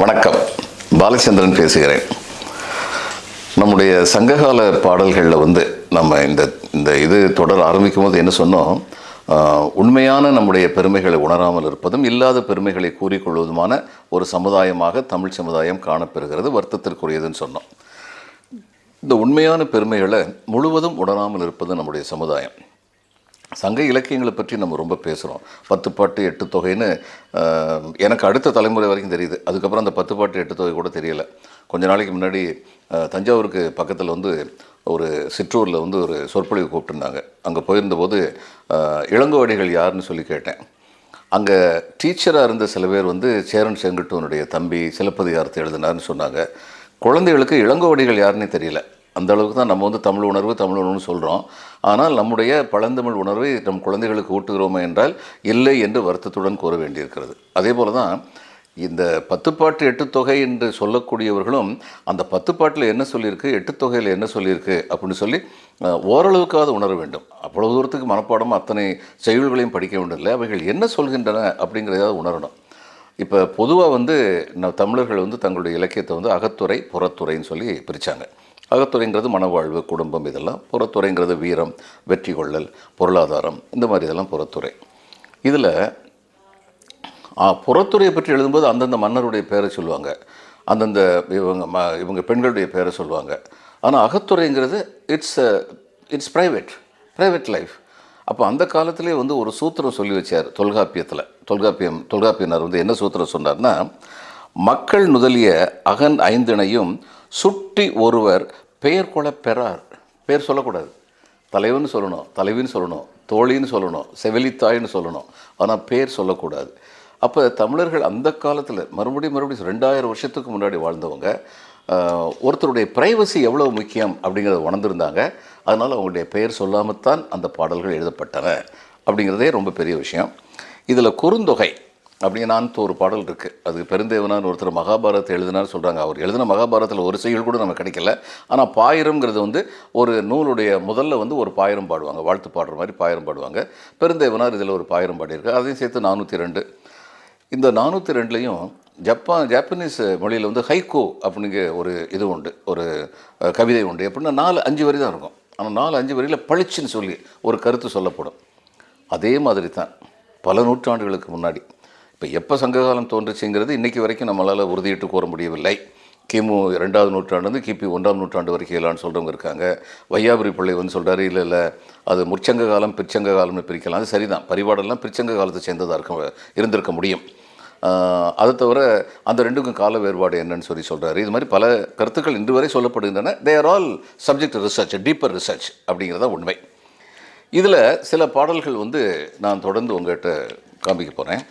வணக்கம். பாலச்சந்திரன் பேசுகிறேன். நம்முடைய சங்ககால பாடல்களில் வந்து நம்ம இந்த இந்த இது தொடர் ஆரம்பிக்கும் போது என்ன சொன்னோம்? உண்மையான நம்முடைய பெருமைகளை உணராமல் இருப்பதும் இல்லாத பெருமைகளை கூறிக்கொள்வதுமான ஒரு சமுதாயமாக தமிழ் சமுதாயம் காணப்பெறுகிறது வருத்தத்திற்குரியதுன்னு சொன்னோம். இந்த உண்மையான பெருமைகளை முழுவதும் உணராமல் இருப்பது நம்முடைய சமுதாயம். சங்க இலக்கியங்களை பற்றி நம்ம ரொம்ப பேசுகிறோம் பத்து பாட்டு எட்டு தொகைன்னு எனக்கு அடுத்த தலைமுறை வரைக்கும் தெரியுது. அதுக்கப்புறம் அந்த பத்து பாட்டு எட்டு தொகை கூட தெரியல. கொஞ்ச நாளைக்கு முன்னாடி தஞ்சாவூருக்கு பக்கத்தில் வந்து ஒரு சிற்றூரில் வந்து ஒரு சொற்பொழிவு கூப்பிட்டுருந்தாங்க. அங்கே போயிருந்தபோது இளங்கோவடிகள் யாருன்னு சொல்லி கேட்டேன். அங்கே டீச்சராக இருந்த சில பேர் வந்து சேரன் செங்குட்டுவனுடைய தம்பி சிலப்பதிகாரத்தை எழுதினார்னு சொன்னாங்க. குழந்தைகளுக்கு இளங்கோவடிகள் யாருன்னே தெரியல. அந்த அளவுக்கு தான் நம்ம வந்து தமிழ் உணர்வு தமிழ் உணர்வுன்னு சொல்கிறோம் ஆனால் நம்முடைய பழந்தமிழ் உணர்வை நம் குழந்தைகளுக்கு ஊட்டுகிறோமே என்றால் இல்லை என்று வருத்தத்துடன் கூற வேண்டியிருக்கிறது. அதே போல தான் இந்த பத்துப்பாட்டு எட்டுத்தொகை என்று சொல்லக்கூடியவர்களும் அந்த பத்துப்பாட்டில் என்ன சொல்லியிருக்கு எட்டுத்தொகையில் என்ன சொல்லியிருக்கு அப்படின்னு சொல்லி ஓரளவுக்காவது உணர வேண்டும். அவ்வளவு தூரத்துக்கு மனப்பாடம் அத்தனை செயல்களையும் படிக்க வேண்டும் இல்லை அவைகள் என்ன சொல்கின்றன அப்படிங்கிறதாவது உணரணும். இப்போ பொதுவாக வந்து நம் தமிழர்கள் வந்து தங்களுடைய இலக்கியத்தை வந்து அகத்துறை புறத்துறைன்னு சொல்லி பிரித்தாங்க அகத்துறைங்கிறது மனவாழ்வு குடும்பம் இதெல்லாம். புறத்துறைங்கிறது வீரம் வெற்றி கொள்ளல் பொருளாதாரம். இந்த மாதிரி இதெல்லாம் புறத்துறை. இதில் புறத்துறையை பற்றி எழுதும்போது அந்தந்த மன்னருடைய பேரை சொல்லுவாங்க. அந்தந்த இவங்க ம இவங்க பெண்களுடைய பேரை சொல்லுவாங்க. ஆனால் அகத்துறைங்கிறது it's it's private private life அப்போ அந்த காலத்திலே வந்து ஒரு சூத்திரம் சொல்லி வச்சார் தொல்காப்பியத்தில். தொல்காப்பியம் தொல்காப்பியனர் வந்து என்ன சூத்திரம் சொன்னார்னா மக்கள் நுதலிய அகன் ஐந்தினையும் சுட்டி ஒருவர் பெயர் கொள்ள பெறார். பெயர் சொல்லக்கூடாது. தலைவன் சொல்லணும் தலைவின்னு சொல்லணும் தோழின்னு சொல்லணும் செவிலித்தாயின்னு சொல்லணும். ஆனால் பேர் சொல்லக்கூடாது. அப்போ தமிழர்கள் அந்த காலத்தில் மறுபடியும் மறுபடியும் ரெண்டாயிரம் வருஷத்துக்கு முன்னாடி வாழ்ந்தவங்க ஒருத்தருடைய ப்ரைவசி எவ்வளோ முக்கியம் அப்படிங்கிறத உணர்ந்திருந்தாங்க. அதனால் அவங்களுடைய பெயர் சொல்லாமத்தான் அந்த பாடல்கள் எழுதப்பட்டன. அப்படிங்கிறதே ரொம்ப பெரிய விஷயம். இதில் குறுந்தொகை அப்படின்னான்ட்டு ஒரு பாடல் இருக்குது அது பெருந்தேவனார் ஒருத்தர் மகாபாரதத்தை எழுதினார் சொல்கிறாங்க அவர் எழுதின மகாபாரதத்தில் ஒரு செயல் கூட நமக்கு கிடைக்கல ஆனால் பாயிரம்ங்கிறது வந்து ஒரு நூலுடைய முதல்ல வந்து ஒரு பாயிரம் பாடுவாங்க. வாழ்த்து பாடுற மாதிரி பாயிரம் பாடுவாங்க. பெருந்தேவனார் இதில் ஒரு பாயிரம் பாடியிருக்கார். அதையும் சேர்த்து நானூற்றி ரெண்டு இந்த நானூற்றி ரெண்டுலேயும் ஜப்பான் ஜாப்பனீஸ் மொழியில் வந்து ஹைகோ அப்படிங்கிற ஒரு இது உண்டு. ஒரு கவிதை உண்டு. எப்படின்னா நாலு அஞ்சு வரி தான் இருக்கும். ஆனால் நாலு அஞ்சு வரியில் பளிச்சுன்னு சொல்லி ஒரு கருத்து சொல்லப்படும். அதே மாதிரி தான் பல நூற்றாண்டுகளுக்கு முன்னாடி இப்போ எப்போ சங்ககாலம் தோன்றுச்சுங்கிறது இன்றைக்கி வரைக்கும் நம்மளால் உறுதியிட்டு கூற முடியவில்லை. கிமு ரெண்டாவது நூற்றாண்டு கிபி ஒன்றாம் நூற்றாண்டு வரைக்கும் இல்லான்னு சொல்கிறவங்க இருக்காங்க. வையாபுரி பிள்ளை வந்து சொல்கிறாரு இல்லை இல்லை அது முற்சங்க காலம் பிற்சங்க காலம்னு பிரிக்கலாம். அது சரிதான். பரிபாடெல்லாம் பிற்சங்க காலத்தை சேர்ந்ததாக இருக்க இருந்திருக்க முடியும். அதை தவிர அந்த ரெண்டுக்கும் கால வேறுபாடு என்னன்னு சொல்லி சொல்கிறாரு இது மாதிரி பல கருத்துக்கள் இன்று வரை சொல்லப்படுகின்றன. They are all subject research deeper research அப்படிங்கிறத உண்மை. இதில் சில பாடல்கள் வந்து நான் தொடர்ந்து உங்கள்கிட்ட காமிக்க போகிறேன்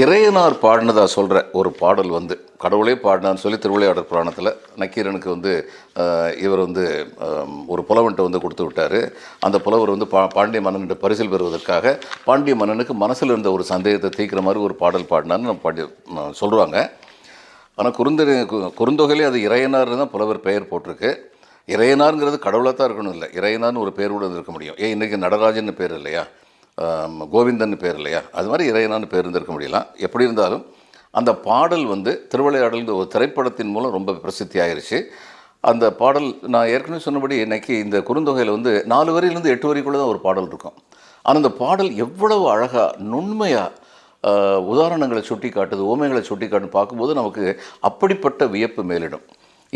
இறையனார் பாடினதா சொல்கிற ஒரு பாடல் வந்து கடவுளே பாடினான்னு சொல்லி திருவிளையாடல் புராணத்தில் நக்கீரனுக்கு வந்து இவர் வந்து ஒரு புலவன்ட்ட வந்து கொடுத்து விட்டார். அந்த புலவர் வந்து பா பாண்டிய மன்னன்கிட்ட பரிசில் பெறுவதற்காக பாண்டிய மன்னனுக்கு மனசில் இருந்த ஒரு சந்தேகத்தை தீர்க்கிற மாதிரி ஒரு பாடல் பாடினான்னு நம்ம பாடி சொல்கிறாங்க ஆனால் குறுந்தொகை குறுந்தொகையிலே அது இறையனார்னு தான் புலவர் பெயர் போட்டிருக்கு. இறையனாருங்கிறது கடவுளாக தான் இருக்கணும் இல்லை இறையனார்னு ஒரு பேர் கூட இருக்க முடியும். ஏன் இன்றைக்கி நடராஜன் பேர் இல்லையா? கோவிந்தன் பேர் இல்லையா? அது மாதிரி இறையனான்னு பேர் இருந்திருக்க முடியலாம் எப்படி இருந்தாலும் அந்த பாடல் வந்து திருவிளையாடல் ஒரு திரைப்படத்தின் மூலம் ரொம்ப பிரசித்தி ஆயிருச்சு அந்த பாடல் நான் ஏற்கனவே சொன்னபடி இன்றைக்கி இந்த குறுந்தொகையில் வந்து நாலு வரியிலேருந்து எட்டு வரிக்குள்ளே தான் ஒரு பாடல் இருக்கும். ஆனால் அந்த பாடல் எவ்வளவு அழகாக நுண்மையாக உதாரணங்களை சுட்டி காட்டுது ஓமைகளை சுட்டி காட்டு பார்க்கும்போது நமக்கு அப்படிப்பட்ட வியப்பு மேலிடும்.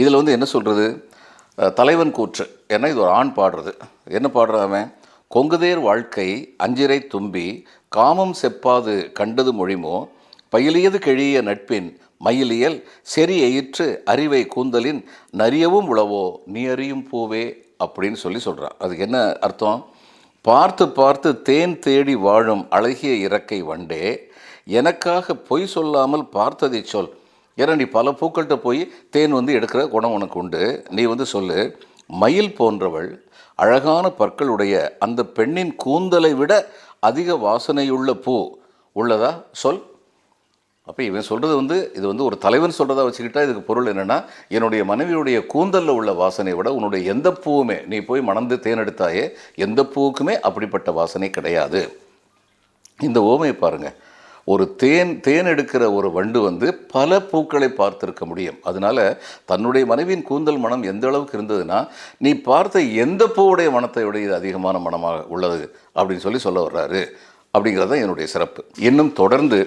இதில் வந்து என்ன சொல்கிறது தலைவன் கூற்று. ஏன்னா இது ஒரு ஆண் பாடுறது. என்ன பாடுறான் கொங்குதேர் வாழ்க்கை அஞ்சிரை தும்பி காமம் செப்பாது கண்டது மொழிமோ பயிலியது கெழிய நட்பின் மயிலியல் செறி எயிற்று அறிவை கூந்தலின் நரியவும் உளவோ நீ அறியும் பூவே அப்படின்னு சொல்லி சொல்கிறான் அதுக்கு என்ன அர்த்தம்? பார்த்து பார்த்து தேன் தேடி வாழும் அழகிய இறக்கை வண்டே எனக்காக பொய் சொல்லாமல் பார்த்ததை சொல். ஏன்னா நீ பல பூக்கள்கிட்ட போய் தேன் வந்து எடுக்கிற குணம் உனக்கு உண்டு. நீ வந்து சொல்லு மயில் போன்றவள் அழகான பற்களுடைய அந்த பெண்ணின் கூந்தலை விட அதிக வாசனையுள்ள பூ. உள்ளதா? சொல். அப்போ இவன் சொல்கிறது வந்து இது வந்து ஒரு தலைவன் சொல்கிறதா வச்சுக்கிட்டா இதுக்கு பொருள் என்னென்னா என்னுடைய மனைவியுடைய கூந்தலில் உள்ள வாசனை விட உன்னுடைய எந்த பூவுமே நீ போய் மணந்து தேனெடுத்தாயே எந்த பூவுக்குமே அப்படிப்பட்ட வாசனை கிடையாது. இந்த ஓமையை பாருங்கள் ஒரு தேன் தேன் எடுக்கிற ஒரு வண்டு வந்து பல பூக்களை பார்த்திருக்க முடியும். அதனால தன்னுடைய மனைவியின் கூந்தல் மனம் எந்த அளவுக்கு இருந்ததுன்னா நீ பார்த்த எந்த பூவுடைய மனத்தை விட இது அதிகமான மனமாக உள்ளது? அப்படின்னு சொல்லி சொல்ல வர்றாரு. அப்படிங்கிறது தான் என்னுடைய சிறப்பு. இன்னும் தொடர்ந்து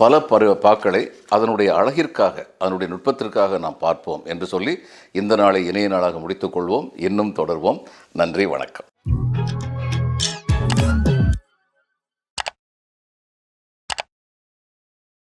பல பரு பாக்களை அதனுடைய அழகிற்காக அதனுடைய நுட்பத்திற்காக நாம் பார்ப்போம் என்று சொல்லி இந்த நாளை இணைய நாளாக முடித்துக்கொள்வோம் இன்னும் தொடர்வோம். நன்றி வணக்கம்.